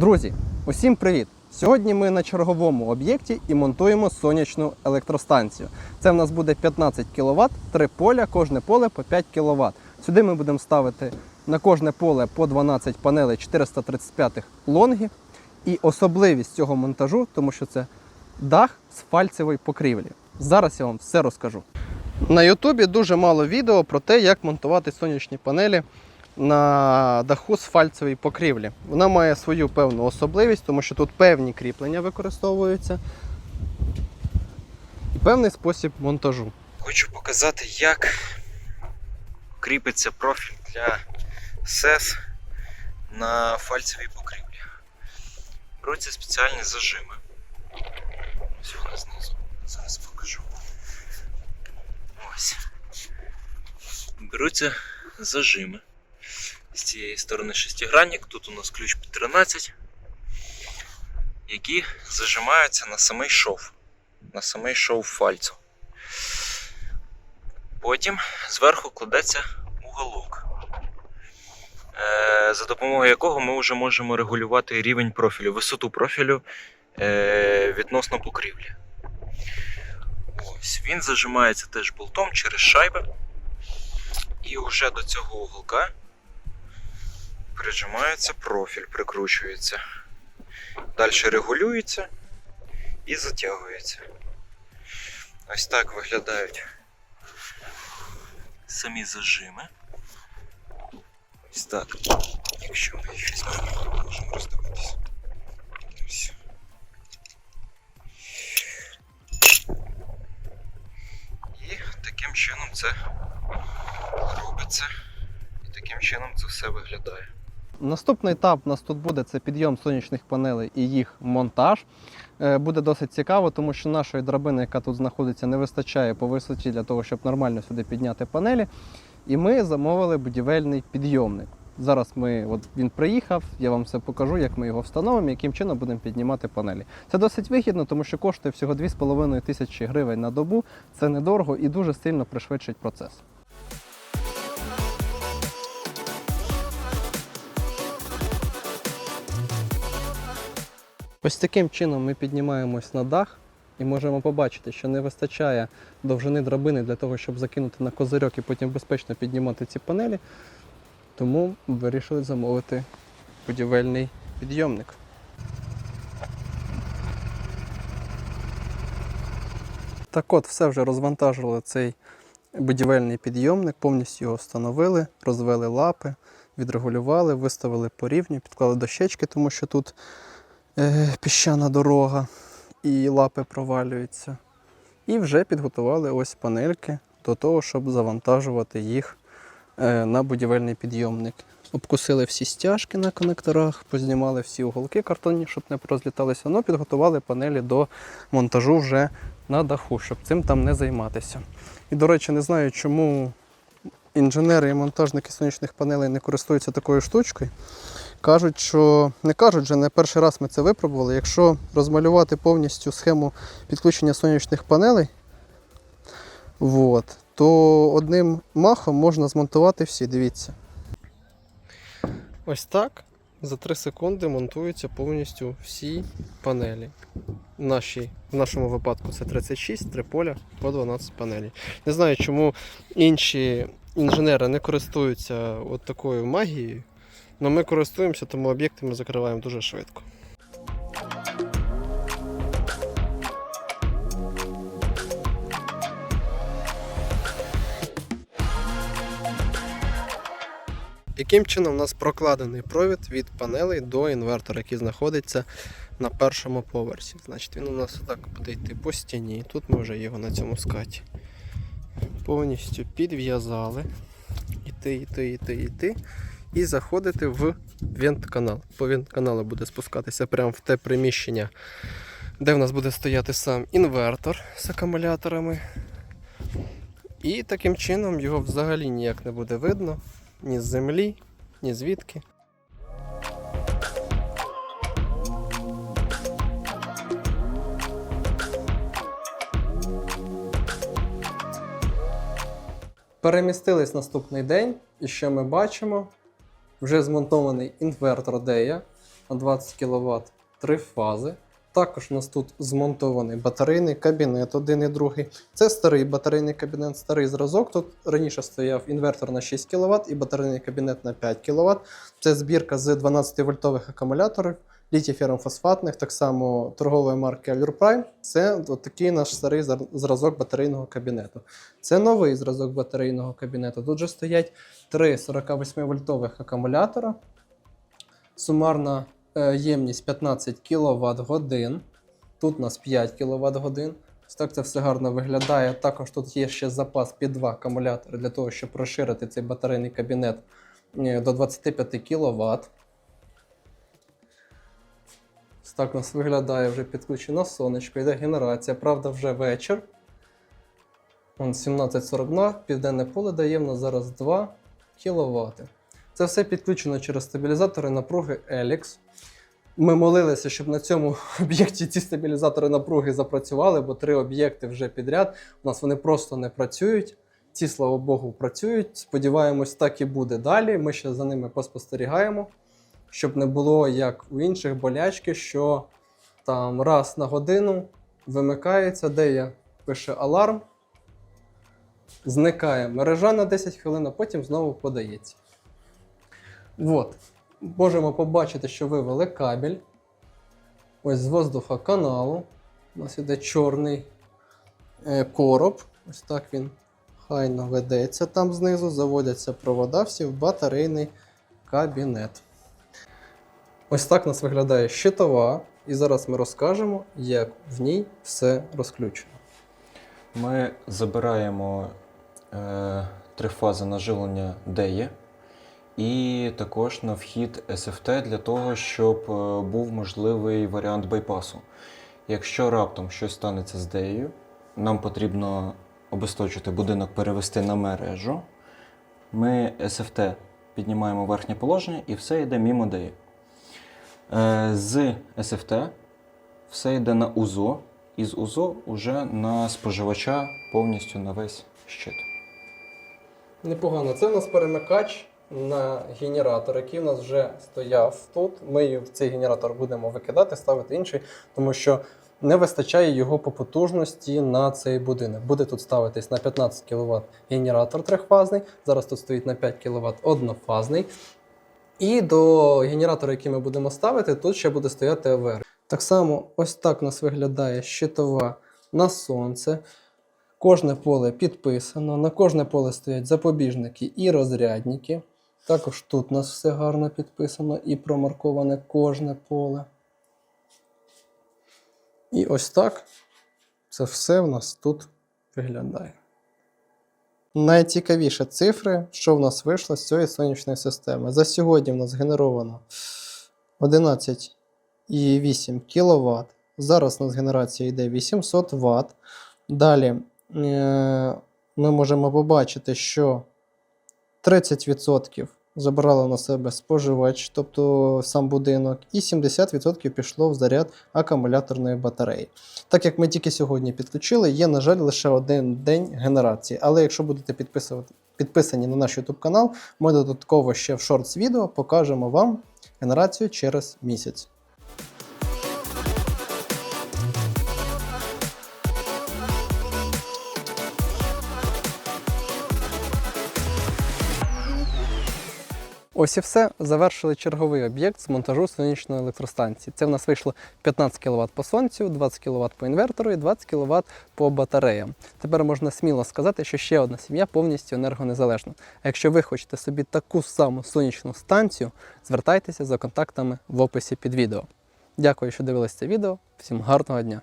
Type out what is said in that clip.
Друзі, усім привіт! Сьогодні ми на черговому об'єкті і монтуємо сонячну електростанцію. Це в нас буде 15 кВт, три поля, кожне поле по 5 кВт. Сюди ми будемо ставити на кожне поле по 12 панелей 435 лонги. І особливість цього монтажу, тому що це дах з фальцевої покрівлі. Зараз я вам все розкажу. На Ютубі дуже мало відео про те, як монтувати сонячні панелі на даху з фальцевої покрівлі. Вона має свою певну особливість, тому що тут певні кріплення використовуються і певний спосіб монтажу. Хочу показати, як кріпиться профіль для СЕС на фальцевій покрівлі. Беруться спеціальні зажими. Ось вони знизу. Зараз покажу. Ось. Беруться зажими. З цієї сторони шестигранник, тут у нас ключ під 13, які зажимаються на самий шов. На самий шов фальцу. Потім зверху кладеться уголок, е, за допомогою якого ми вже можемо регулювати рівень профілю, висоту профілю е, відносно покрівлі. Ось, він зажимається теж болтом через шайби. І вже до цього уголка прижимається профіль, прикручується. Далі регулюється і затягується. Ось так виглядають самі зажими. Ось так. Якщо ми їх візьмемо, можемо роздивитися. Ось. І таким чином це робиться. І таким чином це все виглядає. Наступний етап у нас тут буде це підйом сонячних панелей і їх монтаж. Е, Буде досить цікаво, тому що нашої драбини, яка тут знаходиться, не вистачає по висоті для того, щоб нормально сюди підняти панелі. І ми замовили будівельний підйомник. Зараз ми, от він приїхав, я вам все покажу, як ми його встановимо, яким чином будемо піднімати панелі. Це досить вигідно, тому що коштує всього 2,5 тисячі гривень на добу. Це недорого і дуже сильно пришвидшить процес. Ось таким чином ми піднімаємось на дах і можемо побачити, що не вистачає довжини драбини для того, щоб закинути на козирьок і потім безпечно піднімати ці панелі. Тому вирішили замовити будівельний підйомник. Так от, все вже розвантажили цей будівельний підйомник, повністю його встановили, розвели лапи, відрегулювали, виставили по рівню, підклали дощечки, тому що тут піщана дорога і лапи провалюються. І вже підготували ось панельки до того, щоб завантажувати їх е, на будівельний підйомник. Обкусили всі стяжки на конекторах, познімали всі уголки картонні, щоб не розліталися, але підготували панелі до монтажу вже на даху, щоб цим там не займатися. І, до речі, не знаю, чому інженери і монтажники сонячних панелей не користуються такою штучкою. Кажуть, що не кажуть, вже не перший раз ми це випробували. Якщо розмалювати повністю схему підключення сонячних панелей, от, то одним махом можна змонтувати всі. Дивіться. Ось так за 3 секунди монтуються повністю всі панелі. Наші, в нашому випадку це 36, 3 поля по 12 панелей. Не знаю, чому інші інженери не користуються от такою магією. Але ми користуємося, тому об'єкти ми закриваємо дуже швидко. Яким чином у нас прокладений провід від панелей до інвертора, який знаходиться на першому поверсі. Значить, він у нас отак буде йти по стіні. Тут ми вже його на цьому скаті повністю підв'язали. Іти, іти, іти, іти і заходити в вент-канал. По вент-каналу буде спускатися прямо в те приміщення, де в нас буде стояти сам інвертор з акумуляторами. І таким чином його взагалі ніяк не буде видно ні з землі, ні звідки. Перемістились наступний день, і що ми бачимо? Вже змонтований інвертор Дея, на 20 кВт три фази. Також у нас тут змонтований батарейний кабінет, один і другий. Це старий батарейний кабінет, старий зразок. Тут раніше стояв інвертор на 6 кВт і батарейний кабінет на 5 кВт. Це збірка з 12-вольтових акумуляторів, літій фосфатних, так само торгової марки Allure Prime. Це от такий наш старий зразок батарейного кабінету. Це новий зразок батарейного кабінету. Тут же стоять три 48-вольтових акумулятора. Сумарна ємність 15 кВт годин. Тут у нас 5 кВт годин. Ось так це все гарно виглядає. Також тут є ще запас під два акумулятори для того, щоб розширити цей батарейний кабінет е, до 25 кВт. Ось так у нас виглядає вже підключено сонечко, йде генерація. Правда, вже вечір. Вон 17.42, південне поле дає в нас зараз 2 кВт. Це все підключено через стабілізатори напруги Elix. Ми молилися, щоб на цьому об'єкті ці стабілізатори напруги запрацювали, бо три об'єкти вже підряд. У нас вони просто не працюють. Ці, слава Богу, працюють. Сподіваємось, так і буде далі. Ми ще за ними поспостерігаємо, щоб не було як у інших болячки, що там раз на годину вимикається, де я пише аларм, зникає мережа на 10 хвилин, а потім знову подається. От. Можемо побачити, що вивели кабель. Ось з воздуха каналу. У нас іде чорний е, короб. Ось так він хайно ведеться там знизу. Заводяться провода всі в батарейний кабінет. Ось так у нас виглядає щитова. І зараз ми розкажемо, як в ній все розключено. Ми забираємо е, три фази наживлення DEI і також на вхід SFT для того, щоб е, був можливий варіант байпасу. Якщо раптом щось станеться з DEI, нам потрібно обесточити будинок, перевести на мережу. Ми SFT піднімаємо верхнє положення і все йде мимо DEI. Е, з SFT все йде на УЗО, і з УЗО вже на споживача повністю на весь щит. Непогано. Це у нас перемикач на генератор, який у нас вже стояв тут. Ми в цей генератор будемо викидати, ставити інший, тому що не вистачає його по потужності на цей будинок. Буде тут ставитись на 15 кВт генератор трьохфазний. Зараз тут стоїть на 5 кВт однофазний. І до генератора, який ми будемо ставити, тут ще буде стояти АВР. Так само, ось так у нас виглядає щитова на сонце. Кожне поле підписано, на кожне поле стоять запобіжники і розрядники. Також тут у нас все гарно підписано і промарковане кожне поле. І ось так це все в нас тут виглядає. Найцікавіші цифри, що в нас вийшло з цієї сонячної системи. За сьогодні в нас генеровано 11,8 кВт. Зараз у нас генерація йде 800 Вт. Далі е, ми можемо побачити, що 30% забрало на себе споживач, тобто сам будинок, і 70% пішло в заряд акумуляторної батареї. Так як ми тільки сьогодні підключили, є, на жаль, лише один день генерації. Але якщо будете підписувати, підписані на наш YouTube канал, ми додатково ще в шортс відео покажемо вам генерацію через місяць. Ось і все. Завершили черговий об'єкт з монтажу сонячної електростанції. Це в нас вийшло 15 кВт по сонцю, 20 кВт по інвертору і 20 кВт по батареям. Тепер можна сміло сказати, що ще одна сім'я повністю енергонезалежна. А якщо ви хочете собі таку саму сонячну станцію, звертайтеся за контактами в описі під відео. Дякую, що дивились це відео. Всім гарного дня!